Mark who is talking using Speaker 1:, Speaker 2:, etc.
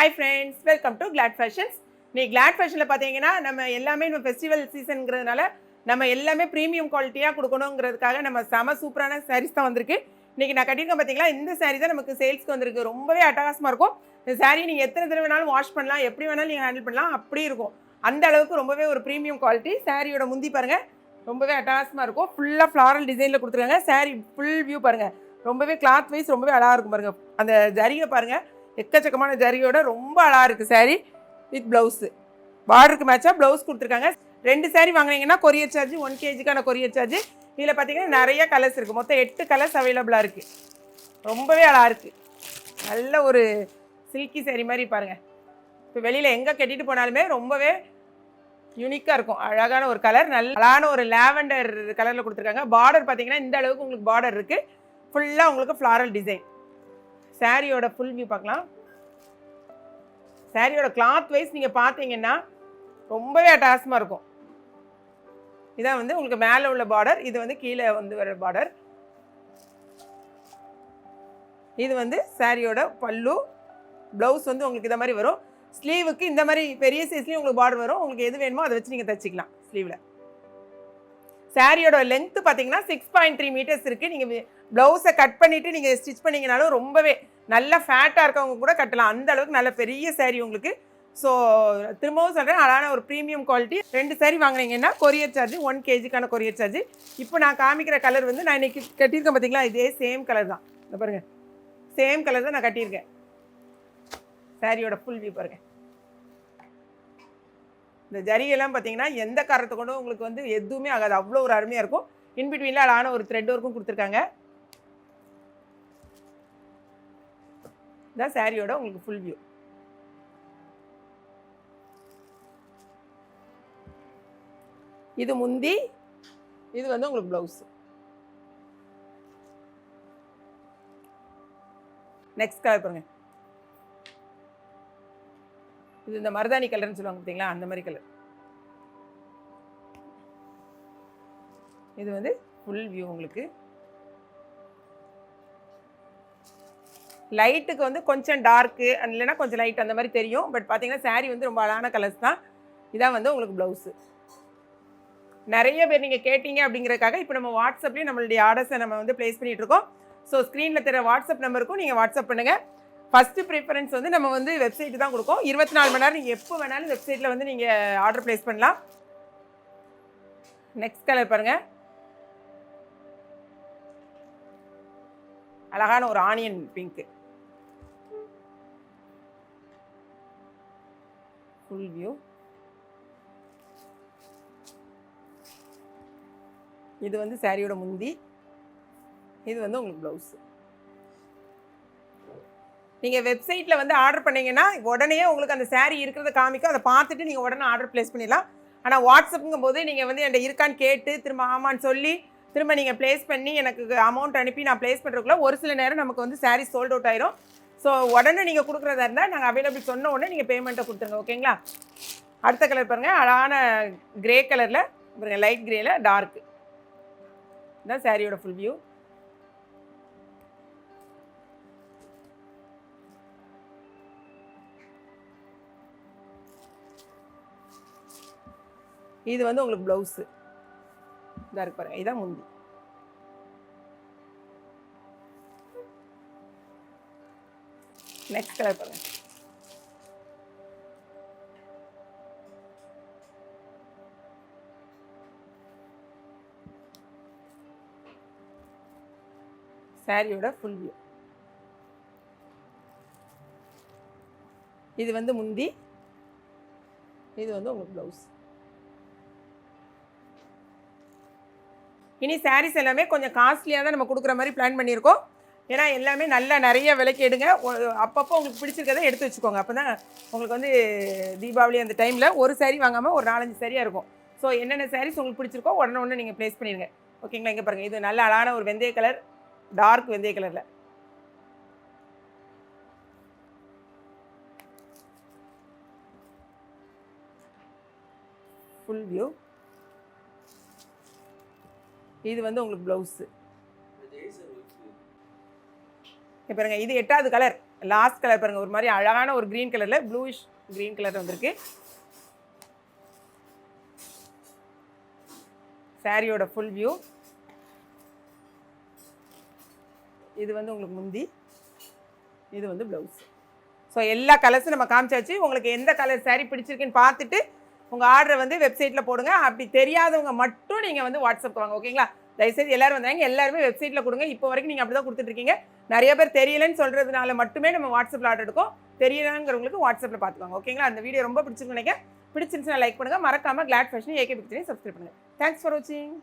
Speaker 1: Hi friends welcome to Glad Fashions நீ Claude ஃபேஷனில் பார்த்தீங்கன்னா நம்ம எல்லாமே நம்ம ஃபெஸ்டிவல் சீசனுங்கிறதுனால நம்ம எல்லாமே ப்ரீமியம் குவாலிட்டியாக கொடுக்கணுங்கிறதுக்காக நம்ம செம சூப்பரான சாரீஸ் தான் வந்திருக்கு. இன்றைக்கி நான் கட்டியிருக்கேன் பார்த்தீங்களா இந்த சாரீ தான் நமக்கு சேல்ஸ்க்கு வந்திருக்கு. ரொம்பவே அட்டகாசமாக இருக்கும். இந்த சாரீ நீங்கள் எத்தனை தடவை வேணாலும் வாஷ் பண்ணலாம் எப்படி வேணாலும் நீங்கள் ஹேண்டில் பண்ணலாம் அப்படி இருக்கும். அந்த அளவுக்கு ரொம்பவே ஒரு ப்ரீமியம் குவாலிட்டி சாரியோட முந்தி பாருங்கள் ரொம்பவே அட்டகாசமாக இருக்கும். ஃபுல்லாக ஃப்ளாரல் டிசைனில் கொடுத்துருக்காங்க. சாரீ ஃபுல் வியூ பாருங்கள் ரொம்பவே கிளாத் வைஸ் ரொம்பவே அழகாக இருக்கும் பாருங்கள் அந்த ஜரிகை பாருங்கள் எக்கச்சக்கமான ஜரியோட ரொம்ப அழகாக இருக்குது saree வித் ப்ளவுஸு பார்டருக்கு மேட்சாக ப்ளவுஸ் கொடுத்துருக்காங்க. ரெண்டு saree வாங்கினீங்கன்னா கொரியர் சார்ஜ் ஒன் கேஜிக்கான கொரியர் சார்ஜ் இதில் பார்த்தீங்கன்னா நிறைய கலர்ஸ் இருக்குது மொத்தம் எட்டு கலர்ஸ் அவைலபிளாக இருக்குது ரொம்பவே அழகாக இருக்குது நல்ல ஒரு சில்கி saree மாதிரி பாருங்கள் இப்போ வெளியில் எங்கே கட்டிட்டு போனாலுமே ரொம்பவே யூனிக்காக இருக்கும். அழகான ஒரு கலர் நல்ல அழகான ஒரு லேவண்டர் கலரில் கொடுத்துருக்காங்க. பார்டர் பார்த்தீங்கன்னா இந்த அளவுக்கு உங்களுக்கு பார்டர் இருக்குது ஃபுல்லாக உங்களுக்கு ஃப்ளாரல் டிசைன் சாரியோட ஃபுல் வியூ பார்க்கலாம். சாரியோட கிளாத் வைஸ் நீங்கள் பார்த்தீங்கன்னா ரொம்பவே அட்டாசமாக இருக்கும். இதான் வந்து உங்களுக்கு மேலே உள்ள பார்டர் இது வந்து கீழே வந்து வர பார்டர் இது வந்து சாரியோட பல்லு ப்ளவுஸ் வந்து உங்களுக்கு இந்த மாதிரி வரும். ஸ்லீவுக்கு இந்த மாதிரி பெரிய சைஸ்லேயும் உங்களுக்கு பார்டர் வரும். உங்களுக்கு எது வேணுமோ அதை வச்சு நீங்கள் தைச்சிக்கலாம் ஸ்லீவில் சாரியோட லென்த்து பார்த்தீங்கன்னா சிக்ஸ் பாயிண்ட் த்ரீ மீட்டர்ஸ் இருக்குது நீங்கள் ப்ளவுஸை கட் பண்ணிவிட்டு நீங்கள் ஸ்டிச் பண்ணிங்கனாலும் ரொம்பவே நல்ல ஃபேட்டாக இருக்கவங்க கூட கட்டலாம். அந்த அளவுக்கு நல்ல பெரிய சேரீ உங்களுக்கு. ஸோ திரும்பவும் சொல்கிறேன் அழகான ஒரு ப்ரீமியம் குவாலிட்டி ரெண்டு சேரீ வாங்குனீங்கன்னா கொரியர் சார்ஜ் ஒன் கேஜிக்கான கொரியர் சார்ஜ் இப்போ நான் காமிக்கிற கலர் வந்து நான் இன்றைக்கி கட்டியிருக்கேன் பார்த்தீங்களா இதே சேம் கலர் தான். இந்த பாருங்கள் சேம் கலர் தான் நான் கட்டியிருக்கேன். சாரியோட ஃபுல் வியூ பாருங்கள் இந்த ஜரியெல்லாம் பார்த்தீங்கன்னா எந்த காரத்தை கொண்டும் உங்களுக்கு வந்து எதுவுமே ஆகாது. அவ்வளோ ஒரு அருமையாக இருக்கும். இன்பிட்வீனில் அழகான ஒரு த்ரெட் ஒர்க்கும் கொடுத்துருக்காங்க. இதான் சாரியோட உங்களுக்கு ஃபுல் வியூ இது முந்தி இது வந்து உங்களுக்கு ப்ளவுஸ் நெக்ஸ்ட் கலர் பாருங்கள் இது இந்த மருதாணி கலர்னு சொல்லுவாங்க பார்த்தீங்களா? அந்த மாதிரி கலர் இது வந்து ஃபுல் வியூ உங்களுக்கு. லைட்டுக்கு வந்து கொஞ்சம் டார்க்கு இல்லைன்னா கொஞ்சம் லைட் அந்த மாதிரி தெரியும். பட் பார்த்தீங்கன்னா saree வந்து ரொம்ப அழகான கலர்ஸ் தான். இதான் வந்து உங்களுக்கு ப்ளவுஸு நிறைய பேர் நீங்கள் கேட்டீங்க அப்படிங்கிறதுக்காக இப்போ நம்ம வாட்ஸ்அப்லேயும் நம்மளுடைய ஆர்டர்ஸை நம்ம வந்து ப்ளேஸ் பண்ணிகிட்ருக்கோம் இருக்கோம். ஸோ ஸ்க்ரீனில் தெரிய வாட்ஸ்அப் நம்பருக்கும் நீங்கள் வாட்ஸ்அப் பண்ணுங்கள் ஃபஸ்ட்டு ப்ரிஃபரன்ஸ் வந்து நம்ம வந்து வெப்சைட் தான் கொடுக்கும். இருபத்தி நாலு மணி நேரம் நீங்கள் எப்போ வேணாலும் வெப்சைட்டில் வந்து நீங்கள் ஆர்டர் ப்ளேஸ் பண்ணலாம். நெக்ஸ்ட் கலர் பாருங்கள் அழகான ஒரு ஆனியன் பிங்க்கு ஃபுல் வியூ இது வந்து சாரியோட முந்தி. இது வந்து உங்களுக்கு ப்ளவுஸ் நீங்கள் வெப்சைட்டில் வந்து ஆர்டர் பண்ணிங்கன்னா உடனே உங்களுக்கு அந்த சேரீ இருக்கிறத காமிக்கும். அதை பார்த்துட்டு நீங்கள் உடனே ஆர்டர் ப்ளேஸ் பண்ணிடலாம். ஆனால் வாட்ஸ்அப்புங்கும் போது நீங்கள் வந்து என்கிட்ட இருக்கான்னு கேட்டு திரும்ப ஆமான்னு சொல்லி திரும்ப நீங்கள் ப்ளேஸ் பண்ணி எனக்கு அமௌண்ட் அனுப்பி நான் ப்ளேஸ் பண்ணுறதுக்குள்ள ஒரு சில நேரம் நமக்கு வந்து சாரீ சோல்ட் அவுட் ஆயிரும். ஸோ உடனே நீங்கள் கொடுக்குறதா இருந்தால் நாங்கள் அவைலபிள் சொன்ன உடனே நீங்கள் பேமெண்ட்டை கொடுத்துருங்க ஓகேங்களா? அடுத்த கலர் பாருங்கள் அழகான கிரே கலரில் பாருங்கள் லைட் க்ரேயில் டார்க்கு இதுதான் சாரியோட ஃபுல் வியூ இது வந்து உங்களுக்கு ப்ளவுஸு இதாக இருக்கு பாருங்க. இதான் முந்தி. நெக்ஸ்ட் கலர் பாருங்க. சாரியோட ஃபுல் வியூ இது வந்து முந்தி. இது வந்து உங்களுக்கு ப்ளவுஸ் இனி சாரீஸ் எல்லாமே கொஞ்சம் காஸ்ட்லியாக தான் நம்ம கொடுக்குற மாதிரி பிளான் பண்ணியிருக்கோம். ஏன்னா எல்லாமே நல்லா நிறைய விலைக்கு எடுங்க. அப்பப்போ உங்களுக்கு பிடிச்சிருக்கதை எடுத்து வச்சுக்கோங்க. அப்போ தான் உங்களுக்கு வந்து தீபாவளி அந்த டைமில் ஒரு சாரீ வாங்காமல் ஒரு நாலஞ்சு சரியாக இருக்கும். ஸோ என்னென்ன சாரீஸ் உங்களுக்கு பிடிச்சிருக்கோ உடனே உடனே நீங்கள் ப்ளேஸ் பண்ணிடுங்க. ஓகேங்களா இங்கே பாருங்கள் இது நல்ல அழகான ஒரு வெந்தய கலர் டார்க் வெந்தய கலரில் ஃபுல் வியூ இது வந்து உங்களுக்கு ப்ளவுஸு இப்போ பாருங்க இது எட்டாவது கலர் லாஸ்ட் கலர் பாருங்கள் ஒரு மாதிரி அழகான ஒரு க்ரீன் கலரில் ப்ளூயிஷ் க்ரீன் கலர் வந்திருக்கு. சாரியோட ஃபுல் வியூ இது வந்து உங்களுக்கு முந்தி. இது வந்து ப்ளவுஸ் ஸோ எல்லா கலர்ஸும் நம்ம காமிச்சாச்சு. உங்களுக்கு எந்த கலர் saree பிடிச்சிருக்குன்னு பார்த்துட்டு உங்கள் ஆர்டரை வந்து வெப்சைட்டில் போடுங்க. அப்படி தெரியாதவங்க மட்டும் நீங்கள் வந்து வாட்ஸ்அப் வாங்க ஓகேங்களா தயவுசெய்து எல்லாரும் வந்தாங்க எல்லாருமே வெப்சைட்டில் கொடுங்க. இப்போ வரைக்கும் நீங்கள் அப்படி தான் கொடுத்துட்ருக்கீங்க நிறைய பேர் தெரியலன்னு சொல்கிறதுனால மட்டுமே நம்ம வாட்ஸ்அப்பில் ஆர்டர் எடுக்கும். தெரியலங்கிறவங்களுக்கு வாட்ஸ்அப்பில் பார்த்துக்கோங்க ஓகேங்களா அந்த வீடியோ ரொம்ப பிடிச்சிருக்கு நினைக்கிறேன். பிடிச்சிருந்துச்சுன்னா லைக் பண்ணுங்கள் மறக்காமல் கிளாட் ஃபேஷன் ஏகே பிக்சரையும் சப்ஸ்கிரைப் பண்ணுங்கள் தேங்க்ஸ் ஃபார் வாட்சிங்